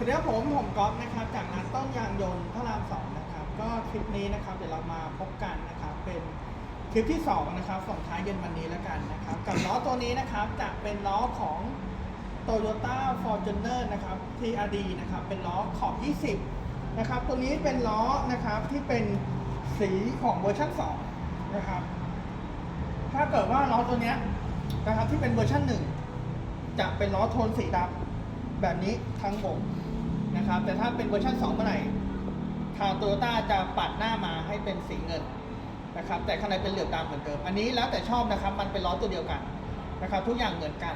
สวัสดีครับผมผมก๊อฟนะครับจากร้านต้นยางยนต์พระรามสองนะครับ ก็คลิปนี้นะครับเดี๋ยวเรามาพบกันนะครับ เป็นคลิปที่สองนะครับส่งท้ายเย็นวันนี้แล้วกันนะครับ กับล้อตัวนี้นะครับจะเป็นล้อของ Toyota Fortuner นะครับ TRD นะครับ เป็นล้อขอบ 20 นะครับ ตัวนี้เป็นล้อนะครับที่เป็นสีของเวอร์ชัน2นะครับ ถ้าเกิดว่าล้อตัวนี้นะครับที่เป็นเวอร์ชันหนึ่งจะเป็นล้อโทนสีดำแบบนี้ทั้งวง นะครับ แต่ถ้าเป็นเวอร์ชัน2เมื่อไหร่ทางโตโยต้าจะปัดหน้ามาให้เป็นสีเงินนะครับ แต่ข้างในเป็นเหลือบดำเหมือนเดิม อันนี้แล้วแต่ชอบนะครับ มันเป็นล้อตัวเดียวกันนะครับ ทุกอย่างเหมือนกัน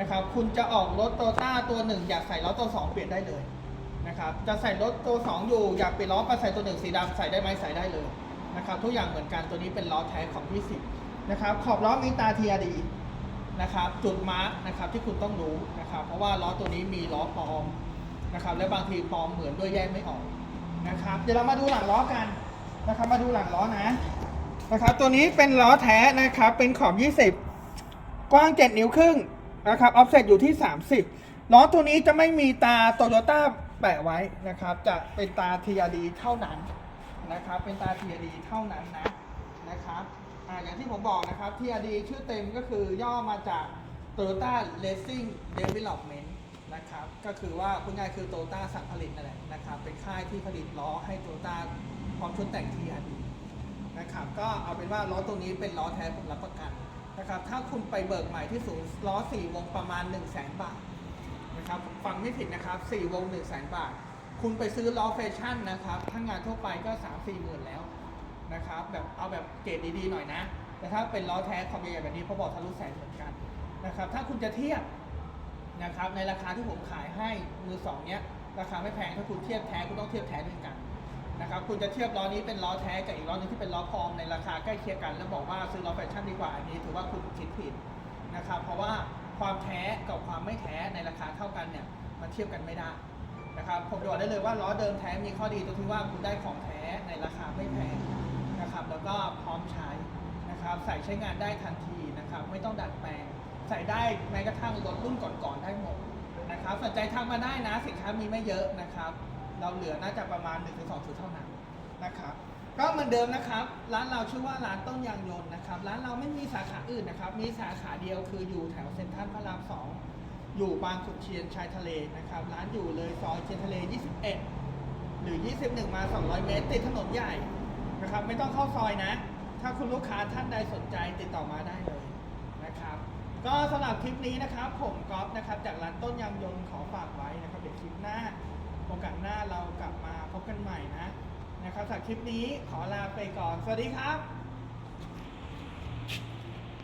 นะครับ คุณจะออกรถโตโยต้าตัวหนึ่งอยากใส่ล้อตัวสองเปลี่ยนได้เลยนะครับ จะใส่รถตัวสองอยู่อยากเปลี่ยนล้อมาใส่ตัวหนึ่งสีดำใส่ได้ไหมใส่ได้เลยนะครับ ทุกอย่างเหมือนกันตัวนี้เป็นล้อแท้ของพี่สิบนะครับขอบล้อมีตา TRD นะครับ จุดมาร์กนะครับที่คุณต้องรู้นะครับ เพราะว่าล้อตัวนี้มีล้อปลอม นะครับและบางทีปลอมเหมือนด้วยแยกไม่ออกนะครับ เดี๋ยวเรามาดูหลังล้อกันนะครับ มาดูหลังล้อนะนะครับ ตัวนี้เป็นล้อแท้นะครับ เป็นขอบ 20 กว้าง 7 นิ้วครึ่งนะครับออฟเซตอยู่ที่ 30ล้อตัวนี้จะไม่มีตาโตโยต้าแปะไว้นะครับ จะเป็นตา TRD เท่านั้นนะครับ เป็นตา TRD เท่านั้นนะนะครับอ่าอย่างที่ผมบอกนะครับ TRD ชื่อเต็มก็คือย่อมาจาก Toyota Racing Development นะครับ ก็คือว่าพูดง่ายคือ Toyota สั่งผลิตนั่นแหละนะครับ เป็นค่ายที่ผลิตล้อให้ Toyota พร้อมชุดแต่ง TRD นะครับ ก็เอาเป็นว่าล้อตัวนี้เป็นล้อแท้ผมรับประกันนะครับ ถ้าคุณไปเบิกใหม่ที่ศูนย์ล้อ 4 วงประมาณ 1 0 0 0 0แบาทนะครับ ฟังไม่ผิดนะครับ 4 วง 1 0 0 0 0แบาท คุณไปซื้อล้อแฟชั่นนะครับ ถ้างานทั่วไปก็ 3 4หมื่นแล้วนะครับ แบบเอาแบบเกรดดีๆหน่อยนะ แต่ถ้าเป็นล้อแท้ความใหญ่แบบนี้พอบอกทะลุแสนเหมือนกันนะครับ ถ้าคุณจะเทียบ นะครับในราคาที่ผมขายให้มือสองเนี้ยราคาไม่แพงถ้าคุณเทียบแท้คุณต้องเทียบแท้ด้วยกันนะครับคุณจะเทียบล้อนี้เป็นล้อแท้กับอีกล้อหนึงที่เป็นล้อปลอมในราคาใกล้เคียงกัน แล้วบอกว่าซื้อล้อแฟชั่นดีกว่าอันนี้ถือว่าคุณคิดผิดนะครับเพราะว่าความแท้กับความไม่แท้ในราคาเท่ากันเนี่ยมันเทียบกันไม่ได้นะครับผมบอกได้เลยว่าล้อเดิมแท้มีข้อดีตรงที่ว่าคุณได้ของแท้ในราคาไม่แพงนะครับแล้วก็พร้อมใช้นะครับใส่ใช้งานได้ทันทีนะครับไม่ต้องดัดแปลง ใส่ได้แม้กระทั่งรถรุ่นก่อนๆได้หมดนะครับสนใจทักมาได้นะสินค้ามีไม่เยอะนะครับ เราเหลือน่าจะประมาณ 1-2ชุดเท่านั้นนะครับก็เหมือนเดิมนะครับ ร้านเราชื่อว่าร้านต้นยางยนต์นะครับ ร้านเราไม่มีสาขาอื่นนะครับ มีสาขาเดียวคืออยู่แถวเซ็นทรัลพระรามสองอยู่บางขุนเทียนชายทะเลนะครับ ร้านอยู่เลยซอยเทียนทะเล 21 หรือ 21 มา 200 เมตร ติดถนนใหญ่นะครับ ไม่ต้องเข้าซอยนะ ถ้าคุณลูกค้าท่านใดสนใจติดต่อมาได้เลยนะครับ ก็สำหรับคลิปนี้นะครับ ผมก๊อฟนะครับ จากร้านต้นยำยนขอฝากไว้นะครับเดี๋ยวคลิปหน้าโอกาสหน้าเรากลับมาพบกันใหม่นะนะครับสำหรับคลิปนี้ขอลาไปก่อน สวัสดีครับ